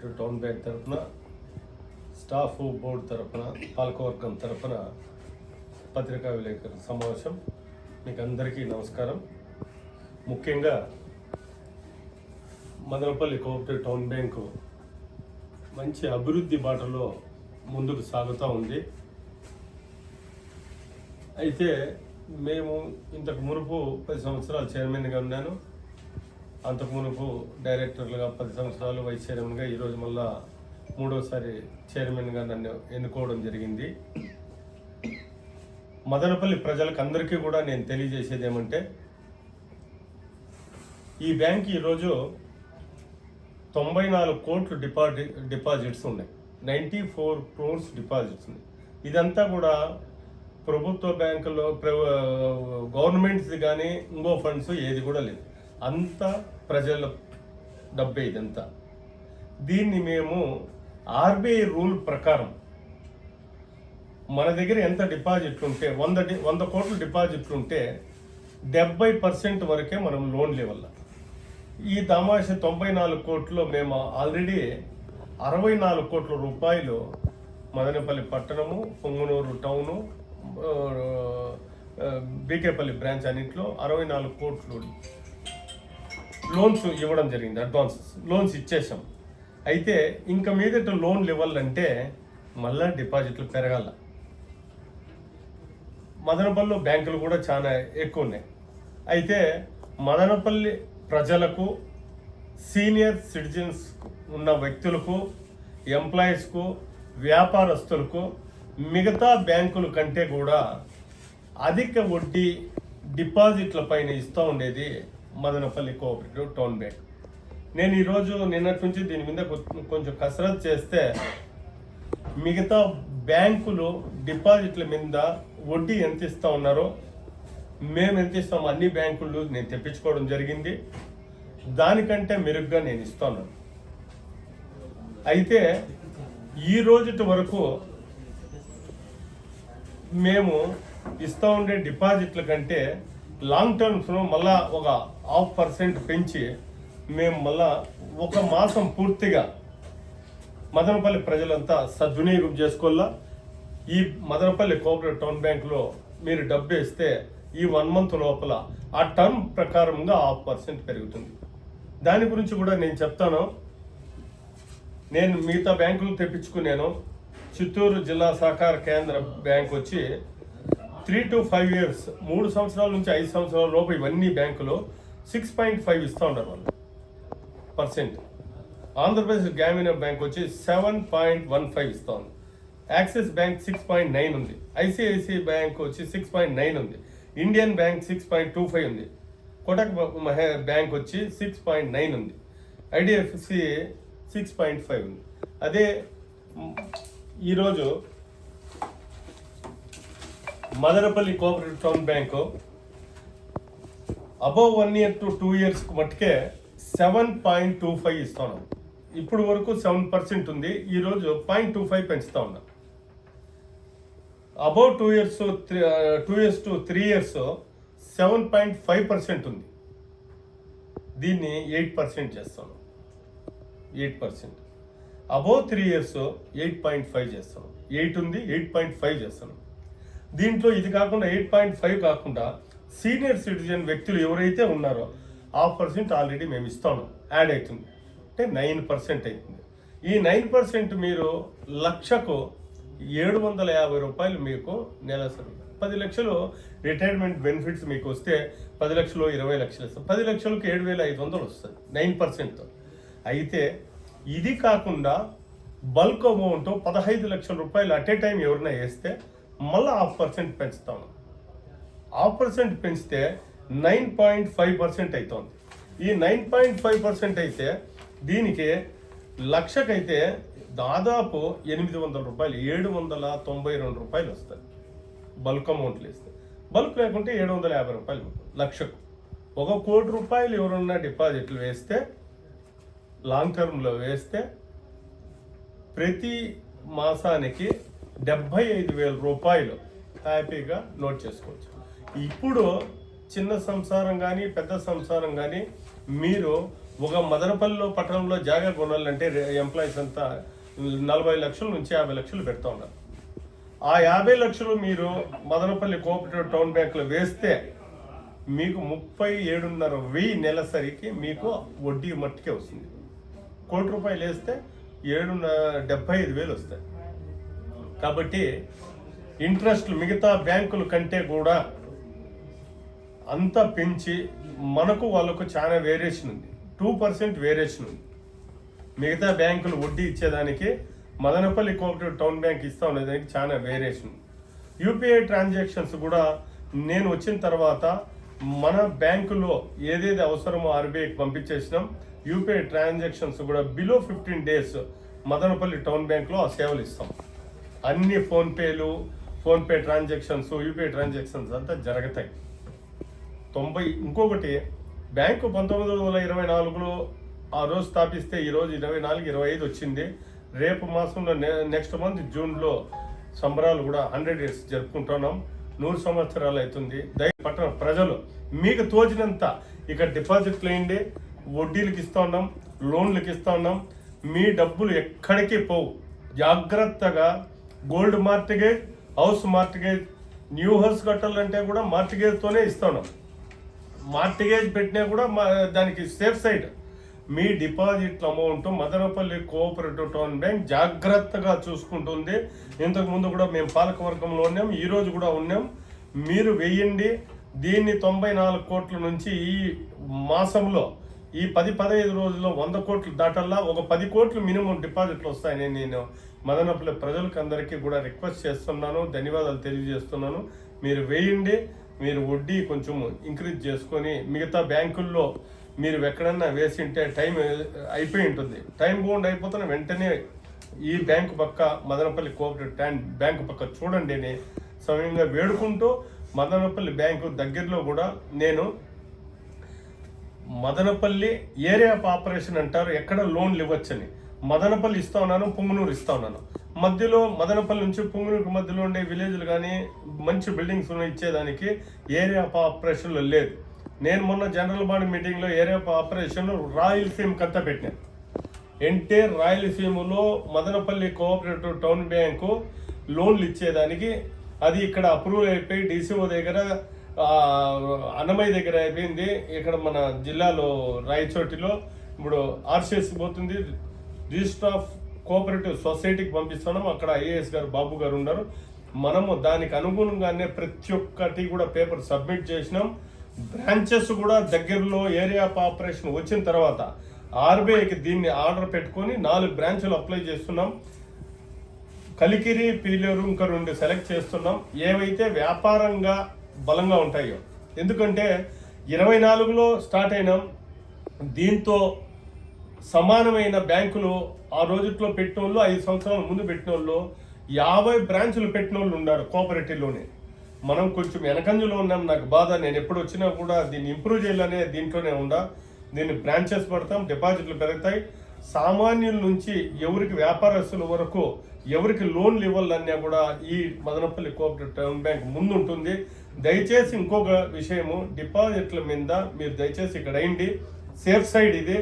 Cooperative town bank తరఫున staff board తరఫున పాలకవర్గం తరఫున పత్రికా విలేకరుల సమావేశం. మీకు అందరికీ నమస్కారం. ముఖ్యంగా మదనపల్లి కోఆపరేటివ్ టౌన్ బ్యాంకు మంచి అభివృద్ధి బాటలో ముందుకు సాగుతూ ఉంది. అయితే మేము ఇంతకు మునుపు పది సంవత్సరాలు చైర్మన్గా ఉన్నాను. అంతకు మునుపు డైరెక్టర్లుగా పది సంవత్సరాలు వైస్ చైర్మన్గా ఈరోజు మళ్ళా మూడోసారి చైర్మన్గా నన్ను ఎన్నుకోవడం జరిగింది. మదనపల్లి ప్రజలకు అందరికీ కూడా నేను తెలియజేసేది ఏమంటే ఈ బ్యాంక్ ఈరోజు తొంభై నాలుగు కోట్లు డిపాజి డిపాజిట్స్ ఉన్నాయి. నైంటీ ఫోర్ క్రోర్స్ డిపాజిట్స్ ఉన్నాయి. ఇదంతా కూడా ప్రభుత్వ బ్యాంకులో గవర్నమెంట్స్ కానీ ఇంకో ఫండ్స్ ఏది కూడా లేదు. అంతా ప్రజల డబ్బే ఇదంతా. దీన్ని మేము ఆర్బీఐ రూల్ ప్రకారం మన దగ్గర ఎంత డిపాజిట్లు ఉంటే వంద డి- వంద కోట్ల డిపాజిట్లు ఉంటే డెబ్బై పర్సెంట్ వరకే మనం లోన్ ఇవ్వాలి ఈ తమాష తొంభై నాలుగు కోట్లు మేము ఆల్రెడీ అరవై నాలుగు కోట్ల రూపాయలు మదనపల్లి పట్టణము పొంగునూరు టౌను బీకేపల్లి బ్రాంచ్ అన్నింటిలో అరవై నాలుగు కోట్లు లోన్స్ ఇవ్వడం జరిగింది అడ్వాన్సెస్ లోన్స్ ఇచ్చేసాం అయితే ఇంకా మీదట లోన్లు ఇవ్వాలంటే మళ్ళీ డిపాజిట్లు పెరగాల. మదనపల్లిలో బ్యాంకులు కూడా చాలా ఎక్కువ ఉన్నాయి. అయితే మదనపల్లి ప్రజలకు సీనియర్ సిటిజన్స్ ఉన్న వ్యక్తులకు ఎంప్లాయీస్కు వ్యాపారస్తులకు మిగతా బ్యాంకుల కంటే కూడా అధిక వడ్డీ డిపాజిట్ల పైన ఇస్తూ ఉండేది మదనపల్లి కోఆపరేటివ్ టౌన్ బ్యాంక్. నేను ఈరోజు నిన్నటి నుంచి దీని మీద కొంచెం కసరత్ చేస్తే మిగతా బ్యాంకులు డిపాజిట్ల మీద వడ్డీ ఎంత ఇస్తా ఉన్నారో మేము ఎంత ఇస్తాము అన్ని బ్యాంకులు నేను తెప్పించుకోవడం జరిగింది. దానికంటే మెరుగ్గా నేను ఇస్తాను అయితే ఈ రోజుటి వరకు మేము ఇస్తూ ఉండే డిపాజిట్ల కంటే లాంగ్ టర్మ్స్లో మళ్ళా ఒక హాఫ్ పర్సెంట్ పెంచి మేము మళ్ళా ఒక మాసం పూర్తిగా మదనపల్లి ప్రజలంతా సద్వినియోగం చేసుకోవాలా? ఈ మదనపల్లి కోఆపరేటివ్ టౌన్ బ్యాంక్లో మీరు డబ్బు వేస్తే ఈ వన్ మంత్ లోపల ఆ టర్మ్ ప్రకారంగా హాఫ్ పర్సెంట్ పెరుగుతుంది. దాని గురించి కూడా నేను చెప్తాను. నేను మిగతా బ్యాంకులు తెప్పించుకున్నాను. చిత్తూరు జిల్లా సహకార కేంద్ర బ్యాంక్ వచ్చి త్రీ టు ఫైవ్ ఇయర్స్ మూడు సంవత్సరాల నుంచి ఐదు సంవత్సరాల లోపు ఇవన్నీ బ్యాంకులో సిక్స్ పాయింట్ ఫైవ్ ఇస్తూ ఉంటారు వాళ్ళు. పర్సెంట్. ఆంధ్రప్రదేశ్ గ్రామీణ బ్యాంక్ వచ్చి సెవెన్ పాయింట్ వన్ ఫైవ్ ఇస్తా ఉంది. Axis bank six point nine ఉంది. ఐసిఐసిఐ బ్యాంక్ వచ్చి సిక్స్ పాయింట్ నైన్ ఉంది. Indian bank six point two five ఉంది. కోటక్ మహే- బ్యాంక్ వచ్చి సిక్స్ పాయింట్ నైన్ ఉంది. ఐడిఎఫ్సి సిక్స్ పాయింట్ ఫైవ్ ఉంది. అదే ఈరోజు Madanapalle cooperative town bank above one year to two years మట్టుకే సెవెన్ పాయింట్ టూ ఫైవ్ ఇస్తాను ఇప్పుడు వరకు సెవెన్ పర్సెంట్ ఉంది. ఈరోజు పాయింట్ టూ ఫైవ్ పెంచుతా ఉన్నాం. Above two years two years to three years seven point five percent ఉంది. దీన్ని ఎయిట్ పర్సెంట్ చేస్తాను eight percent above three years eight point five చేస్తాను ఎయిట్ ఉంది ఎయిట్ పాయింట్ ఫైవ్ చేస్తాను దీంట్లో ఇది కాకుండా ఎయిట్ పాయింట్ ఫైవ్ కాకుండా సీనియర్ సిటిజన్ వ్యక్తులు ఎవరైతే ఉన్నారో హాఫ్ పర్సెంట్ ఆల్రెడీ మేము ఇస్తాము. యాడ్ అవుతుంది. అంటే నైన్ పర్సెంట్ అవుతుంది. ఈ నైన్ పర్సెంట్ మీరు లక్షకు ఏడు వందల యాభై రూపాయలు మీకు నెలసరి పది లక్షలు రిటైర్మెంట్ బెనిఫిట్స్ మీకు వస్తే పది లక్షలు ఇరవై లక్షలు వస్తుంది పది లక్షలకు ఏడు వేల ఐదు వందలు వస్తుంది నైన్ పర్సెంట్తో అయితే ఇది కాకుండా బల్క్ అమౌంట్ పదహైదు లక్షల రూపాయలు అట్ ఏ టైం ఎవరైనా వేస్తే మళ్ళీ హాఫ్ పర్సెంట్ పెంచుతాను. హాఫ్ పర్సెంట్ పెంచితే నైన్ పాయింట్ ఫైవ్ పర్సెంట్ అవుతుంది ఈ నైన్ పాయింట్ ఫైవ్ పర్సెంట్ అయితే దీనికి లక్షకైతే దాదాపు ఎనిమిది వందల రూపాయలు ఏడు వందల తొంభై రెండు రూపాయలు వస్తాయి. బల్క్ అమౌంట్లు ఇస్తే బల్క్ లేకుంటే ఏడు వందల యాభై రూపాయలు లక్షకు. ఒక కోటి రూపాయలు ఎవరన్నా డిపాజిట్లు వేస్తే లాంగ్ టర్మ్లో వేస్తే ప్రతి మాసానికి డెబ్భై ఐదు వేల రూపాయలు హ్యాపీగా నోట్ చేసుకోవచ్చు. ఇప్పుడు చిన్న సంసారం కానీ పెద్ద సంసారం కానీ మీరు ఒక మదనపల్లిలో పట్టణంలో జాగా కొనాలంటే ఎంప్లాయీస్ అంతా నలభై లక్షల నుంచి యాభై లక్షలు పెడతా ఉన్నారు. ఆ యాభై లక్షలు మీరు మదనపల్లి కోఆపరేటివ్ టౌన్ బ్యాంకులో వేస్తే మీకు ముప్పై ఏడున్నర వెయ్యి నెలసరికి మీకు వడ్డీ మట్టికే వస్తుంది. కోటి రూపాయలు వేస్తే ఏడున్నర డెబ్బై ఐదు వేలు వస్తాయి. కాబట్టి ఇంట్రెస్ట్లు మిగతా బ్యాంకుల కంటే కూడా అంతా పెంచి మనకు వాళ్ళకు చాలా వేరియేషన్ ఉంది. టూ పర్సెంట్ వేరియేషన్ ఉంది. మిగతా బ్యాంకులు వడ్డీ ఇచ్చేదానికి మదనపల్లి కోఆపరేటివ్ టౌన్ బ్యాంక్ ఇస్తా ఉండేదానికి చాలా వేరియేషన్ ఉంది. యూపీఐ ట్రాన్సాక్షన్స్ కూడా నేను వచ్చిన తర్వాత మన బ్యాంకులో ఏదేది అవసరమో ఆర్బీఐకి పంపించేసినాం. యూపీఐ ట్రాన్సాక్షన్స్ కూడా below fifteen days Madanapalle town బ్యాంక్లో ఆ సేవలు ఇస్తాం. అన్ని ఫోన్పేలు ఫోన్పే ట్రాన్సాక్షన్స్ యూపీఐ ట్రాన్సాక్షన్స్ అంతా జరుగుతాయి. తొంభై ఇంకొకటి బ్యాంకు పంతొమ్మిది వందల ఇరవై నాలుగులో ఆ రోజు స్థాపిస్తే ఈరోజు ఇరవై నాలుగు ఇరవై ఐదు వచ్చింది. రేపు మాసంలో నెక్స్ట్ మంత్ జూన్లో సంబరాలు కూడా హండ్రెడ్ ఇయర్స్ జరుపుకుంటున్నాం. నూరు సంవత్సరాలు అవుతుంది. దయ పట్టణ ప్రజలు మీకు తోచినంత ఇక డిపాజిట్లు వేయండి. వడ్డీలకు ఇస్తూ ఉన్నాం లోన్లకు ఇస్తూ ఉన్నాం. మీ డబ్బులు ఎక్కడికి పోవు. జాగ్రత్తగా gold mortgage house mortgage new house కట్టాలంటే కూడా మార్టిగేజ్తోనే ఇస్తాను. మార్టిగేజ్ పెట్టినా కూడా మా దానికి సేఫ్ సైడ్. మీ డిపాజిట్ల amount Madanapalle cooperative town bank జాగ్రత్తగా చూసుకుంటుంది. ఇంతకుముందు కూడా మేము పాలకవర్గంలో ఉన్నాం ఈరోజు కూడా ఉన్నాం. మీరు వెయ్యండి. దీన్ని తొంభై నాలుగు కోట్ల నుంచి ఈ మాసంలో ఈ పది పదహైదు రోజుల్లో వంద కోట్లు దాటల్లా ఒక పది కోట్లు మినిమం డిపాజిట్లు వస్తాయని నేను మదనపల్లి ప్రజలకు అందరికీ కూడా రిక్వెస్ట్ చేస్తున్నాను ధన్యవాదాలు తెలియజేస్తున్నాను. మీరు వేయండి మీరు వడ్డీ కొంచెం ఇంక్రీజ్ చేసుకొని మిగతా బ్యాంకుల్లో మీరు ఎక్కడన్నా వేసింటే టైం అయిపోయి ఉంటుంది. టైం బౌండ్ అయిపోతున్న వెంటనే ఈ బ్యాంకు పక్క మదనపల్లి కోఆపరేటివ్ ట్యాంక్ బ్యాంకు పక్క చూడండి అని సమయంగా వేడుకుంటూ మదనపల్లి బ్యాంకు దగ్గరలో కూడా నేను మదనపల్లి ఏరియా ఆఫ్ ఆపరేషన్ అంటారు ఎక్కడ లోన్లు ఇవ్వచ్చని. మదనపల్లి ఇస్తా ఉన్నాను పుంగనూరు ఇస్తా ఉన్నాను. మధ్యలో మదనపల్లి నుంచి పుంగనూరుకి మధ్యలో ఉండే విలేజ్లు కానీ మంచి బిల్డింగ్స్ ఇచ్చేదానికి ఏరియా ఆపరేషన్లు లేదు. నేను మొన్న జనరల్ బాడీ మీటింగ్లో ఏరియా ఆఫ్ ఆపరేషన్ రాయలసీమ కంతా పెట్టాను. ఎన్టీఆర్ రాయలసీమలో మదనపల్లి కోఆపరేటివ్ టౌన్ బ్యాంకు లోన్లు ఇచ్చేదానికి అది ఇక్కడ అప్రూవల్ అయిపోయి డీసీఓ దగ్గర అన్నమయ్య దగ్గర అయిపోయింది. ఇక్కడ మన జిల్లాలో రాయచోటిలో ఇప్పుడు ఆర్సీఎస్ పోతుంది. రిజిస్టర్ ఆఫ్ కోఆపరేటివ్ సొసైటీకి పంపిస్తున్నాం. అక్కడ ఐఏఎస్ గారు బాబు గారు ఉన్నారు. మనము దానికి అనుగుణంగానే ప్రతి ఒక్కటి కూడా పేపర్ సబ్మిట్ చేసినాం. బ్రాంచెస్ కూడా దగ్గరలో ఏరియా ఆపరేషన్ వచ్చిన తర్వాత ఆర్బీఐకి దీన్ని ఆర్డర్ పెట్టుకొని నాలుగు బ్రాంచులు అప్లై చేస్తున్నాం. కలికిరి పీలేరు ఇంకా రెండు సెలెక్ట్ చేస్తున్నాం. ఏవైతే వ్యాపారంగా బలంగా ఉంటాయో. ఎందుకంటే ఇరవై నాలుగులో స్టార్ట్ అయినాం. దీంతో సమానమైన బ్యాంకులు ఆ రోజుట్లో పెట్టిన వాళ్ళు ఐదు సంవత్సరాల ముందు పెట్టిన వాళ్ళు యాభై బ్రాంచులు పెట్టిన వాళ్ళు ఉన్నారు కోఆపరేటివ్లోనే. మనం కొంచెం వెనకంజలో ఉన్నాం నాకు బాధ నేను ఎప్పుడు వచ్చినా కూడా దీన్ని ఇంప్రూవ్ చేయాలనే దీంట్లోనే ఉండా. దీన్ని బ్రాంచెస్ పడతాం డిపాజిట్లు పెరుగుతాయి. సామాన్యుల నుంచి ఎవరికి వ్యాపారస్తుల వరకు ఎవరికి లోన్లు ఇవ్వాలన్నా కూడా ఈ మదనపల్లి కోఆపరేటివ్ టౌన్ బ్యాంక్ ముందు ఉంటుంది దయచేసి ఇంకొక విషయము డిపాజిట్ల మీద మీరు దయచేసి ఇక్కడ అయింది సేఫ్ సైడ్ ఇది.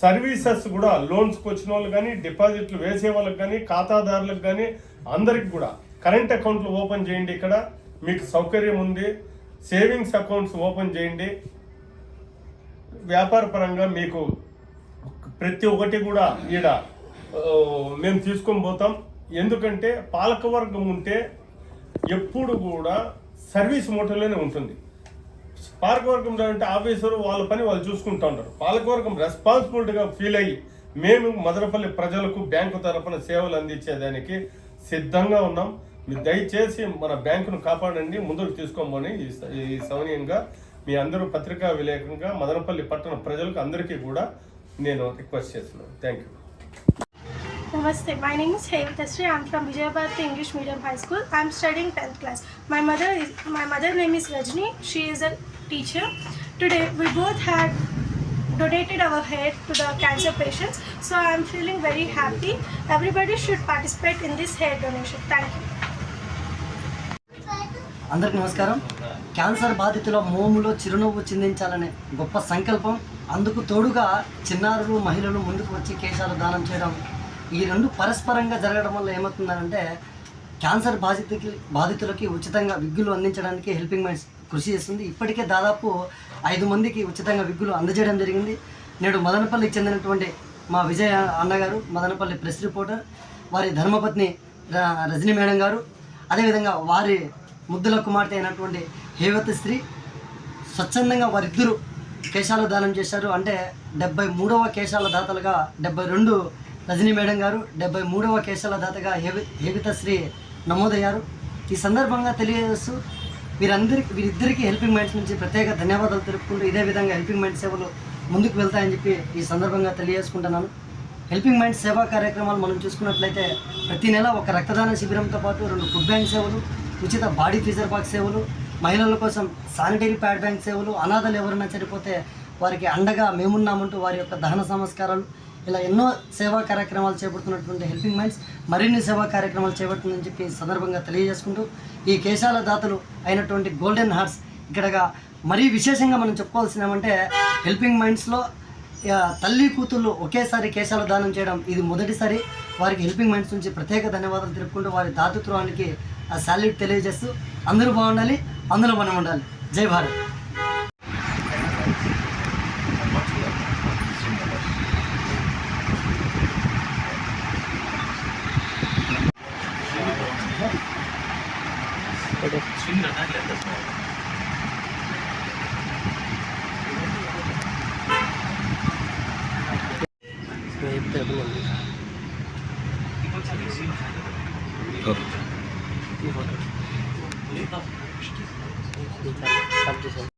సర్వీసెస్ కూడా లోన్స్కి వచ్చిన వాళ్ళు కానీ డిపాజిట్లు వేసే వాళ్ళకి కానీ ఖాతాదారులకు కానీ అందరికి కూడా. కరెంట్ అకౌంట్లు ఓపెన్ చేయండి ఇక్కడ. మీకు సౌకర్యం ఉంది. సేవింగ్స్ అకౌంట్స్ ఓపెన్ చేయండి. వ్యాపార పరంగా మీకు ప్రతి ఒక్కటి కూడా ఈడ మేము తీసుకొని పోతాం. ఎందుకంటే పాలకవర్గం ఉంటే ఎప్పుడు కూడా సర్వీస్ మోటలోనే ఉంటుంది. పాలకవర్గం అంటే ఆఫీసర్ వాళ్ళ పని వాళ్ళు చూసుకుంటూ ఉంటారు పాలకవర్గం రెస్పాన్సిబిలిటీగా ఫీల్ అయ్యి మేము మదనపల్లి ప్రజలకు బ్యాంకు తరపున సేవలు అందించేదానికి సిద్ధంగా ఉన్నాం మీరు దయచేసి మన బ్యాంకును కాపాడండి ముందుకు తీసుకోమని ఈ స- మీ అందరూ పత్రికా విలేకరంగా మదనపల్లి పట్టణ ప్రజలకు అందరికీ కూడా నేను రిక్వెస్ట్ చేస్తున్నాను thank you Namaste. My name is Hevitasri. I'm from Vijayabhati English Medium High School. I'm studying 10th class. My mother is my mother name is Rajni. She is a teacher. Today we both had donated our hair to the cancer patients. So I'm feeling very happy. Everybody should participate in this hair donation. Thank you. అందరికి నమస్కారం cancer బాధితుల మోములో చిరునవ్వు చిందించాలనే గొప్ప సంకల్పం అందుకు తోడుగా చిన్నారులు మహిళలు ముందుకు వచ్చి కేశాలు దానం చేయడం ఈ రెండు పరస్పరంగా జరగడం వల్ల ఏమవుతుందంటే క్యాన్సర్ బాధితులకి బాధితులకి ఉచితంగా విగ్గులు అందించడానికి హెల్పింగ్ మైండ్స్ కృషి చేస్తుంది. ఇప్పటికే దాదాపు ఐదు మందికి ఉచితంగా విగ్గులు అందజేయడం జరిగింది. నేడు మదనపల్లికి చెందినటువంటి మా విజయ అన్నగారు మదనపల్లి ప్రెస్ రిపోర్టర్ వారి ధర్మపత్ని ర- రజనీ మేడం గారు అదేవిధంగా వారి ముద్దుల కుమార్తె అయినటువంటి హేవత స్త్రీ స్వచ్ఛందంగా వారిద్దరూ కేశాల దానం చేశారు. అంటే డెబ్బై మూడవ కేశాల దాతలుగా డెబ్బై రెండు రజనీ మేడం గారు డెబ్బై మూడవ కేశాల దాతగా హేవి హేవిత శ్రీ నమోదయ్యారు. ఈ సందర్భంగా తెలియజేస్తూ వీరందరికి వీరిద్దరికీ హెల్పింగ్ మైండ్స్ నుంచి ప్రత్యేక ధన్యవాదాలు తెలుపుకుంటూ ఇదే విధంగా హెల్పింగ్ మైండ్ సేవలు ముందుకు వెళ్తాయని చెప్పి ఈ సందర్భంగా తెలియజేసుకుంటున్నాను. హెల్పింగ్ మైండ్ సేవా కార్యక్రమాలు మనం చూసుకున్నట్లయితే ప్రతి నెల ఒక రక్తదాన శిబిరంతో పాటు రెండు ఫుడ్ బ్యాంక్ సేవలు ఉచిత బాడీ ఫీజర్ బాక్స్ సేవలు మహిళల కోసం శానిటరీ ప్యాడ్ బ్యాంక్ సేవలు అనాథలు ఎవరైనా చనిపోతే వారికి అండగా మేమున్నామంటూ వారి యొక్క దహన సంస్కారాలు ఇలా ఎన్నో సేవా కార్యక్రమాలు చేపడుతున్నటువంటి హెల్పింగ్ మైండ్స్ మరిన్ని సేవా కార్యక్రమాలు చేపడుతుందని చెప్పి సందర్భంగా తెలియజేసుకుంటూ ఈ కేశాల దాతలు అయినటువంటి గోల్డెన్ హార్ట్స్ ఇక్కడగా మరీ విశేషంగా మనం చెప్పుకోవాల్సినామంటే హెల్పింగ్ మైండ్స్లో తల్లి కూతుళ్ళు ఒకేసారి కేశాల దానం చేయడం ఇది మొదటిసారి. వారికి హెల్పింగ్ మైండ్స్ నుంచి ప్రత్యేక ధన్యవాదాలు తెలుపుకుంటూ వారి దాతృత్వానికి ఆ సాల్యూట్ తెలియజేస్తూ అందరూ బాగుండాలి అందులో మనం ఉండాలి. జై భారత్. けど。